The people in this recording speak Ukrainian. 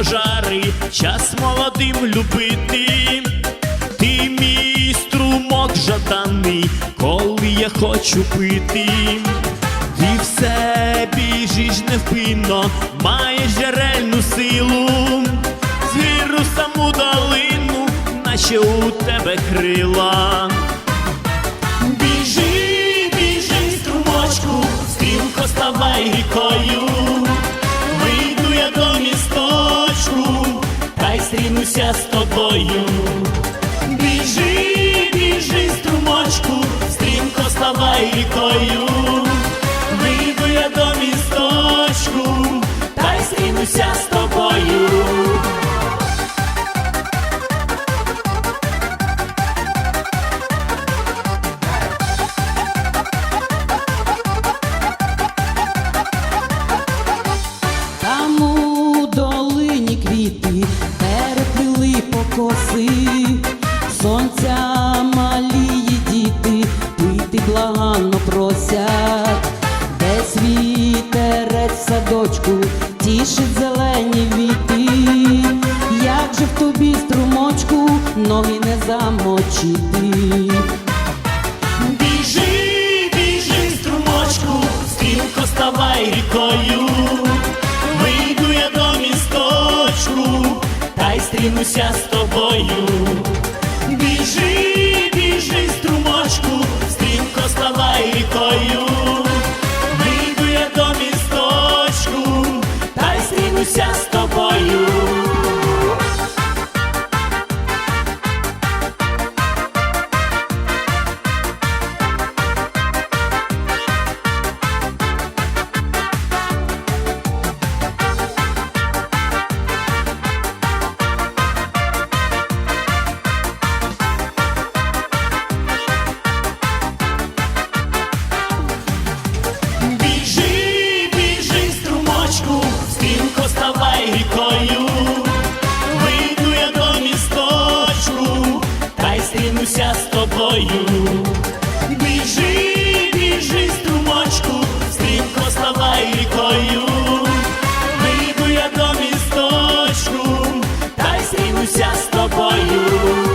пожари, час молодим любити, ти мій струмок жаданий, коли я хочу пити, ти все біжиш невпинно, маєш джерельну силу, звіру саму долину, наче у тебе крила. Й з тобою. Покоси, сонця малії діти, пити благанно просять, десь вітерець в садочку, тішить зелені віти, як же в тобі струмочку, ноги не замочити. Біжи, біжи, струмочку, стрімко ставай рікою. Та й стрінуся з тобою. Біжи, біжи, струмочку, стрімко ставай рікою. Вийду я до місточку, та й стрінуся з тобою. гратися з тобою. Біжи, біжи, струмочку, стрімко ставай рікою, вийду я до місточку, та й стрінуся з тобою.